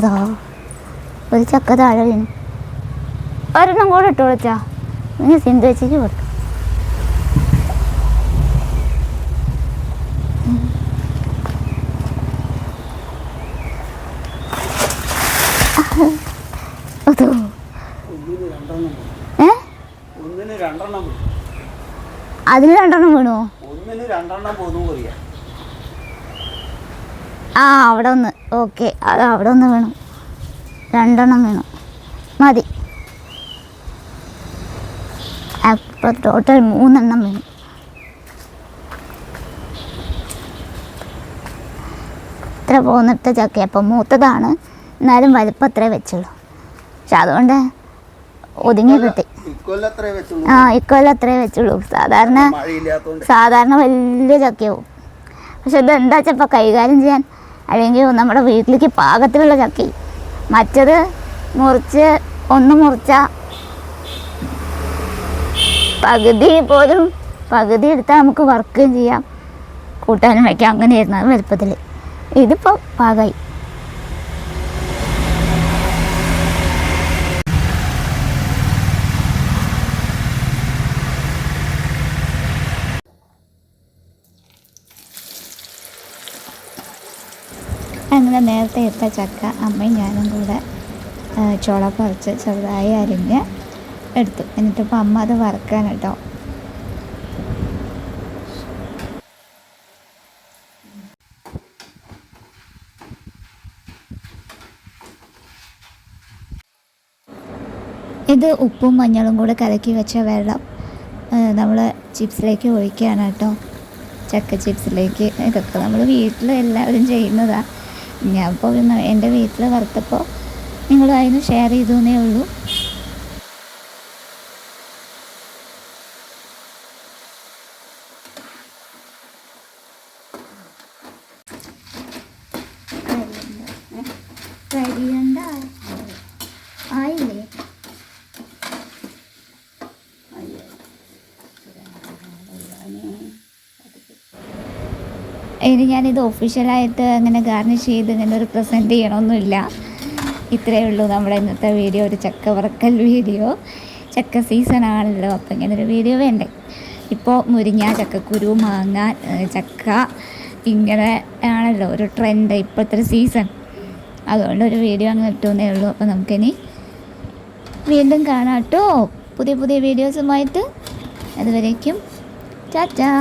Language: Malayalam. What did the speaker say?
അതോ. ഒരു ചക്ക താഴെ വീണു. ഒരെണ്ണം കൂടെ ഇട്ട് വിളിച്ചാ നീ സിന്ധു വെച്ചിട്ട് കൊടുക്കും. അതിന് രണ്ടെണ്ണം വീണോ? ഒന്നിന് രണ്ടെണ്ണം പോന്നു പറയാ. ആ അവിടെ ഒന്ന്. ഓക്കെ. അത് അവിടെ ഒന്ന് വേണം. രണ്ടെണ്ണം വേണം. മതി. അപ്പോൾ ടോട്ടൽ മൂന്നെണ്ണം വേണം. ഇത്ര പോന്നിട്ട ചക്ക. അപ്പം മൂത്തതാണ്. എന്നാലും വലിപ്പം അത്രേ വെച്ചുള്ളൂ. പക്ഷെ അതുകൊണ്ട് ഒതുങ്ങി കിട്ടി. ആ ഇക്കൊല്ലം അത്രേ വെച്ചുള്ളൂ. സാധാരണ സാധാരണ വലിയ ചക്കയാവും. പക്ഷെ ഇത് എന്താ വെച്ചപ്പോൾ കൈകാര്യം ചെയ്യാൻ അല്ലെങ്കിൽ നമ്മുടെ വീട്ടിലേക്ക് പാകത്തിലുള്ള ചക്കി. മറ്റത് മുറിച്ച് ഒന്ന് മുറിച്ച പകുതി പോലും പകുതി എടുത്താൽ നമുക്ക് വർക്കും ചെയ്യാം. കൂട്ടാനും വയ്ക്കാം. അങ്ങനെയായിരുന്നു അത് വലുപ്പത്തിൽ ഇതിപ്പോൾ പാകമായി അങ്ങനെ നേരത്തെ ഇട്ട ചക്ക അമ്മയും ഞാനും കൂടെ ചോള പറിച്ച് ചെറുതായി അരിഞ്ഞ് എടുത്തു. എന്നിട്ടിപ്പോൾ അമ്മ അത് വറക്കാൻ കേട്ടോ. ഇത് ഉപ്പും മഞ്ഞളും കൂടെ കലക്കി വെച്ച വെള്ളം നമ്മൾ ചിപ്സിലേക്ക് ഒഴിക്കുകയാണ് കേട്ടോ. ചക്ക ചിപ്സിലേക്ക് ഇതൊക്കെ നമ്മൾ വീട്ടിൽ എല്ലാവരും ചെയ്യുന്നതാണ് ഞാൻ ഇപ്പോൾ എന്റെ വീട്ടിൽ വറുത്തപ്പോൾ നിങ്ങളുമായിരുന്നു ഷെയർ ചെയ്തു എന്നേ ഉള്ളൂ. ആയില്ലേ ഇനി ഞാനിത് ഒഫീഷ്യലായിട്ട് അങ്ങനെ ഗാർണിഷ് ചെയ്ത് ഇങ്ങനെ ഒരു പ്രസന്റ് ചെയ്യണമൊന്നുമില്ല. ഇത്രയേ ഉള്ളൂ നമ്മുടെ ഇന്നത്തെ വീഡിയോ ഒരു ചക്ക വറക്കൽ വീഡിയോ ചക്ക സീസൺ ആണല്ലോ അപ്പോൾ ഇങ്ങനെ ഒരു വീഡിയോ വേണ്ടേ? ഇപ്പോൾ മുരിങ്ങ ചക്കക്കുരു മാങ്ങ ചക്ക ഇങ്ങനെ ആണല്ലോ ഒരു ട്രെൻഡ് ഇപ്പോഴത്തെ സീസൺ അതുകൊണ്ട് ഒരു വീഡിയോ അങ്ങ് കിട്ടുന്നേ ഉള്ളൂ. അപ്പോൾ നമുക്കിനി വീണ്ടും കാണാം കേട്ടോ. പുതിയ പുതിയ വീഡിയോസുമായിട്ട് അതുവരേക്കും ചാച്ചാ